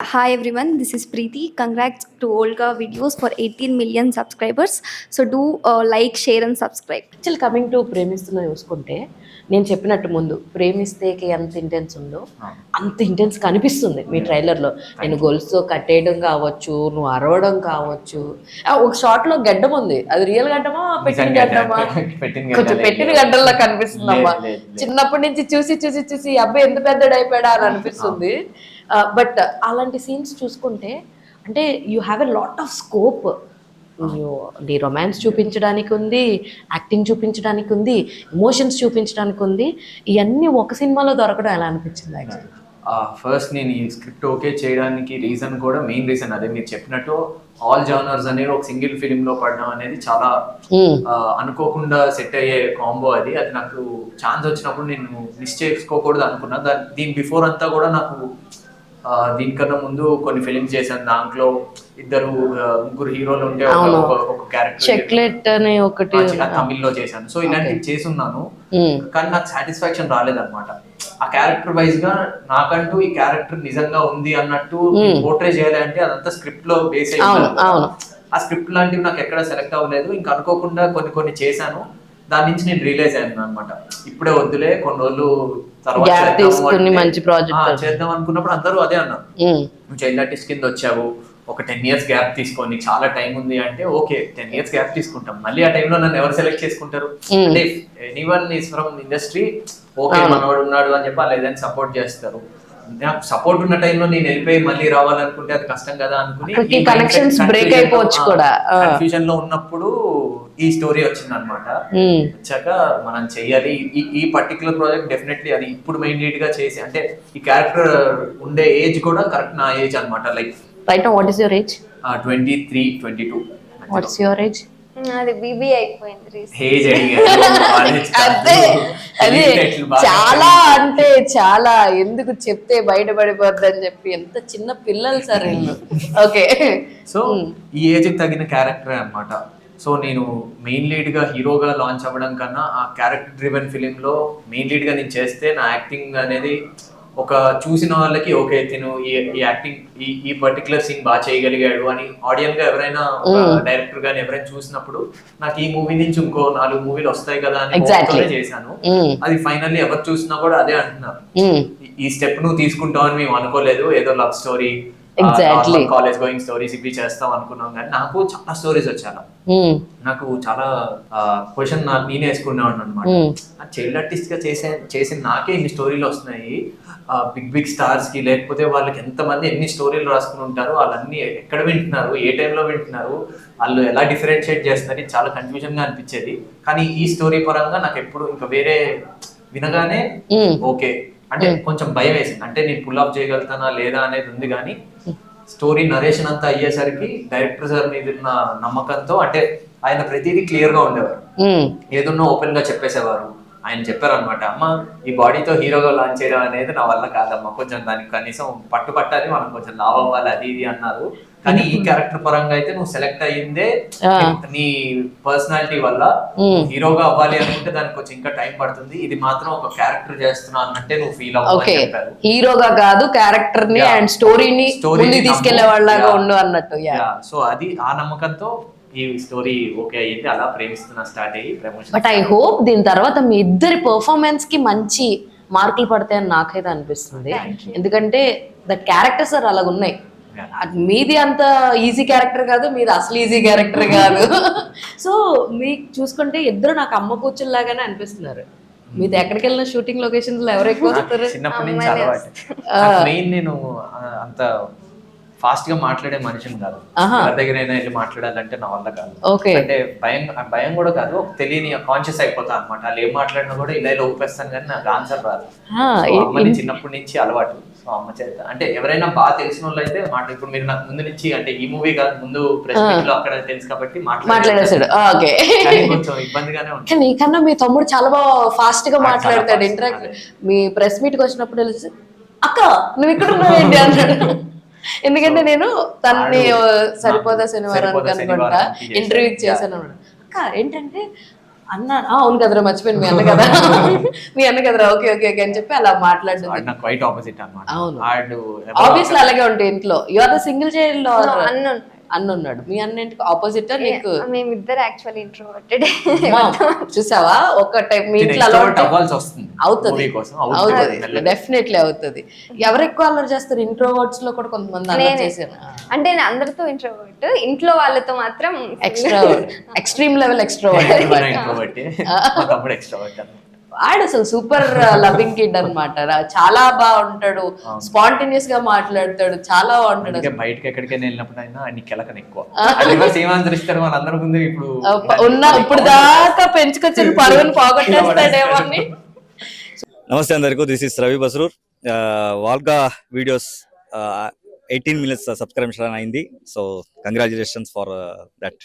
Hi everyone, this is Preeti. Congrats to Olga Videos for 18 million subscribers. So do uh, like, share, and subscribe. Actual coming to ప్రేమిస్తున్న చూసుకుంటే నేను చెప్పినట్టు ముందు ప్రేమిస్తేకి ఎంత intense ఉందో అంత ఇంటెన్స్ కనిపిస్తుంది మీ ట్రైలర్లో నేను గొలుసు కట్టేయడం కావచ్చు నువ్వు అరవడం కావచ్చు ఆ, ఒక షార్ట్లో గడ్డం ఉంది అది రియల్ గడ్డమా పెట్టిన నిజంగా గడ్డమా పెట్టిన కొంచెం. పెట్టిన గడ్డల్లా కనిపిస్తుంది అమ్మా లేదు, లేదు, లేదు. చిన్నప్పటి నుంచి చూసి చూసి చూసి ఈ అబ్బాయి ఎంత పెద్దడైపోయాడా అని అనిపిస్తుంది బట్ అలాంటి సీన్స్ చూసుకుంటే అంటే you have a lot of scope నీ రొమాన్స్ చూపించడానికి ఉంది యాక్టింగ్ చూపించడానికి ఉంది ఎమోషన్స్ చూపించడానికి ఉంది. ఇవన్నీ ఒక సినిమాలో దొరకడం ఎలా అనిపించింది యాక్చువల్లీ ఫస్ట్ నేను ఈ స్క్రిప్ట్ ఓకే చేయడానికి రీజన్ కూడా మెయిన్ రీజన్ అదే మీరు చెప్పినట్టు ఆల్ జానర్స్ అనేవి ఒక సింగిల్ ఫిలిం లో పడడం అనేది చాలా ఆ, అనుకోకుండా సెట్ అయ్యే కాంబో అది. అది నాకు ఛాన్స్ వచ్చినప్పుడు నేను మిస్ చేసుకోకూడదు అనుకున్నా. దాని బిఫోర్ అంతా కూడా నాకు దీనికన్నా ముందు కొన్ని ఫిలిమ్స్ చేశాను. దాంట్లో ఇద్దరు ముగ్గురు హీరోలు ఉంటే ఒక- క్యారెక్టర్ చెక్లెట్ అనే ఒకటి తమిళ్ళో చేశాను. సో ఇలాంటివి చేసున్నాను Mm. కానీ నాకు సాటిస్ఫాక్షన్ రాలేదన్నమాట. ఆ క్యారెక్టర్ వైజ్గా నాకంటూ ఈ క్యారెక్టర్ నిజంగా ఉంది అన్నట్టు పోర్ట్రే చేయాలి అంటే అదంతా స్క్రిప్ట్లో బేస్ అయి అవును, ఉండాలి. అవును. ఆ స్క్రిప్ట్ లాంటివి నాకు ఎక్కడ సెలెక్ట్ అవ్వలేదు. ఇంకా అనుకోకుండా కొన్ని కొన్ని చేశాను. దాని నుంచి నేను రియలైజ్ అయ్యాను అనమాట ఇప్పుడే వద్దులే కొన్ని రోజులు తర్వాత మంచి ఆ, చేద్దాం అనుకున్నప్పుడు అందరూ అదే అన్నారు. నువ్వు చైల్డ్ ఆర్టిస్ట్ కింద వచ్చావు ఒక టెన్ ఇయర్స్ గ్యాప్ తీసుకొని చాలా టైం ఉంది అంటే ఓకే టెన్ ఇయర్స్ గ్యాప్ తీసుకుంటాం మళ్ళీ ఆ టైంలో నన్ను ఎవరు సెలెక్ట్ చేసుకుంటారు. అంటే anyone is from industry okay. మనవాడు ఉన్నాడు అని చెప్పి వాళ్ళు ఏదైనా సపోర్ట్ చేస్తారు నాకు సపోర్ట్ ఉన్న టైంలో నేను వెళ్ళిపోయి మళ్ళీ రావాలనుకుంటే అది కష్టం కదా అనుకుని connections break అయిపోవచ్చు కూడా. కన్ఫ్యూజన్లో ఉన్నప్పుడు ఈ స్టోరీ వచ్చింది అనమాట. వచ్చాక మనం చెయ్యాలి. ఈ ఈ పర్టికులర్ ప్రాజెక్ట్ డెఫినెట్లీ అది ఇప్పుడు మెయిన్ లీడ్గా చేసి అంటే ఈ క్యారెక్టర్ ఉండే ఏజ్ కూడా కరెక్ట్ నా ఏజ్ అనమాట like right what is your age twenty three twenty two what's your age అది బీబీ అయిపోయింది అదే అదే. చాలా అంటే చాలా ఎందుకు చెప్తే బయటపడిపోద్ది అని చెప్పి ఎంత చిన్న పిల్లలు సార్ వీళ్ళు. ఓకే సో ఈ ఏజ్ తగిన క్యారెక్టర్ అన్నమాట. సో నేను మెయిన్ లీడ్గా హీరోగా లాంచ్ అవ్వడం కన్నా ఆ క్యారెక్టర్ డ్రివెన్ ఫిలిం లో మెయిన్ లీడ్గా నేను చేస్తే నా యాక్టింగ్ అనేది ఒక చూసిన వాళ్ళకి ఓకే తిను ఈ యాక్టింగ్ ఈ ఈ పర్టికులర్ సీన్ బాగా చేయగలిగాడు అని ఆడియన్స్గా ఎవరైనా డైరెక్టర్ గాని ఎవరైనా చూసినప్పుడు నాకు ఈ మూవీ నుంచి ఇంకో నాలుగు మూవీలు వస్తాయి కదా అని చేశాను. అది ఫైనల్లీ ఎవరు చూసినా కూడా అదే అంటున్నారు. ఈ- ఈ స్టెప్ నువ్వు తీసుకుంటావు అని మేము అనుకోలేదు. ఏదో love story Exactly. College going stories ఇవి చేస్తాం అనుకున్నాం కానీ నాకు చాలా స్టోరీస్ వచ్చాను నాకు చాలా క్వశ్చన్ నేనే వేసుకునేవాడిని అనమాట చైల్డ్ ఆర్టిస్ట్గా చేసే చేసిన నాకే ఇన్ని స్టోరీలు వస్తున్నాయి. బిగ్ బిగ్ స్టార్స్కి లేకపోతే వాళ్ళకి ఎంతమంది ఎన్ని స్టోరీలు రాసుకుని ఉంటారు వాళ్ళన్ని ఎక్కడ వింటున్నారు ఏ టైంలో వింటున్నారు వాళ్ళు ఎలా డిఫరెన్షియేట్ చేస్తున్నారు చాలా కన్ఫ్యూజన్గా అనిపించేది. కానీ ఈ స్టోరీ పరంగా నాకు ఎప్పుడు ఇంకా వేరే వినగానే ఓకే అంటే కొంచెం భయం వేసింది. అంటే నేను పుల్ అప్ చేయగలుగుతానా లేదా అనేది ఉంది కానీ స్టోరీ నరేషన్ అంతా అయ్యేసరికి డైరెక్టర్ సార్ మీద ఉన్న నమ్మకంతో అంటే ఆయన ప్రతిదీ క్లియర్గా ఉండేవారు. ఏదున్నా ఓపెన్గా చెప్పేసేవారు. ఆయన చెప్పారు అనమాట అమ్మ ఈ బాడీతో హీరోగా లాంచ్ చేయడం అనేది నా వల్ల కాదమ్మా. కొంచెం దానికి కనీసం పట్టు పట్టాలి మనం కొంచెం లావ్ అవ్వాలి అది ఇది అన్నారు. కానీ ఈ క్యారెక్టర్ పరంగా అయితే నువ్వు సెలెక్ట్ అయ్యిందే నీ పర్సనాలిటీ వల్ల హీరోగా అవ్వాలి అనుకుంటే దానికి కొంచెం ఇంకా టైం పడుతుంది. ఇది మాత్రం ఒక క్యారెక్టర్ చేస్తున్నా అన్నట్టే నువ్వు ఫీల్ అవ్వాలి హీరోగా కాదు క్యారెక్టర్ని. అండ్ స్టోరీని ముందు తీసుకెళ్ళే Yeah. ఉండు అన్నట్టు. సో అది ఆ నమ్మకంతో ఈ స్టోరీ ఓకే అయ్యింది. అలా ప్రేమిస్తున్నా స్టార్ట్ అయ్యి ప్రమోషన్ బట్ ఐ హోప్ దీని తర్వాత మీ ఇద్దరి పర్ఫార్మెన్స్కి మంచి మార్కులు పడతాయని నాకైతే అనిపిస్తుంది. ఎందుకంటే దట్ క్యారెక్టర్స్ ఆర్ అలాగ ఉన్నాయి. మీది అంత ఈజీ క్యారెక్టర్ కాదు మీది అసలు ఈజీ క్యారెక్టర్ కాదు. సో మీకు చూసుకుంటే ఇద్దరు నాకు అమ్మ కూర్చుల్లాగానే అనిపిస్తున్నారు. మీది ఎక్కడికి వెళ్ళిన షూటింగ్ లొకేషన్స్లో ఎవరు ఎక్కువ వస్తారు చిన్నప్పటి నుంచి అలవాటు. మెయిన్ నేను అంత ఫాస్ట్గా మాట్లాడే మనిషిని కాదు. ఎవరి దగ్గర వెళ్ళి మాట్లాడాలంటే నా వల్ల కాదు. అంటే భయం భయం కూడా కాదు. ఒక తెలియని కాన్షియస్ అయిపోతా అనమాట వాళ్ళు ఏం మాట్లాడినా కూడా ఇలా ఇలా ఊపేస్తాను కానీ నాకు ఆన్సర్ రాదు. అమ్మని చిన్నప్పటి నుంచి అలవాటు. సో అమ్మ చేత అంటే ఎవరైనా బాగా తెలిసిన వాళ్ళు అయితే మాట ఇప్పుడు మీరు నాకు ముందు నుంచి అంటే ఈ మూవీ కాదు ముందు ప్రెస్ మీట్లో అక్కడ తెలుసు కాబట్టి మాట్లాడేసాడు ఓకే. కొంచెం ఇబ్బందిగానే ఉంటుంది. కానీ నీకన్నా మీ తమ్ముడు చాలా బాగా ఫాస్ట్గా మాట్లాడతాడు. ఇంటరాక్ట్. మీ ప్రెస్ మీట్కి వచ్చినప్పుడు తెలిసి అక్క నువ్వు ఇక్కడ ఉన్నావేంటి? అన్నాడు. ఎందుకంటే నేను తనని సరిపోదా శనివారం అనుకుంటా. ఇంటర్వ్యూ. చేశాను అక్క ఏంటంటే అన్న "ఆ, అవును కదరా మర్చిపోయింది మీ అన్న కదా. మీ అన్న కదరా ఓకే ఓకే ఓకే అని చెప్పి అలా క్వైట్ ఆపోజిట్ అవును. వాడు ఆబ్వియస్లీ అలాగే ఉంటాయి ఇంట్లో. You are the single child అన్న అన్న ఉన్నాడు మీ అన్న ఇంటికి ఆపోజిట్ నీకు మేమిద్దరు యాక్చువల్లీ ఇంట్రోవర్టెడ్ చూసావా? ఒక టైం మీ ఇంట్లో అవుతుంది. అవుతుంది. డెఫినెట్లీ అవుతుంది. ఎవరు ఎక్కువ అల్లరి చేస్తారు? ఇంట్రోవర్ట్స్లో కూడా కొంతమంది అంటే నేను అందరితో ఇంట్రోవర్ట్ ఇంట్లో వాళ్ళతో మాత్రం ఎక్స్ట్రా ఎక్స్ట్రీమ్ లెవెల్ ఎక్స్ట్రోవర్ట్ ఆడు అసలు సూపర్ లవింగ్ కిడ్ అనమాట చాలా బాగుంటాడు. స్పాంటేనియస్గా మాట్లాడతాడు. చాలా బాగుంటాడు బయటకి ఎక్కడికైనా వెళ్ళినప్పుడు అయినా అన్ని కెలకని ఎక్కువ. రివర్స్ ఏం ఆన్సర్ ఇస్తారు మన అందరి ముందు ఇప్పుడు ఉన్న ఇప్పుడు దాకా పెంచుకొచ్చిన పరువుని పోగొట్టేస్తాడేమో అని. నమస్తే అందరికీ దిస్ ఇస్ రవి బస్రూర్ వాల్గా వీడియోస్ ఎయిటీన్ మినిట్స్ సబ్స్క్రిప్షన్ అయింది. So congratulations for that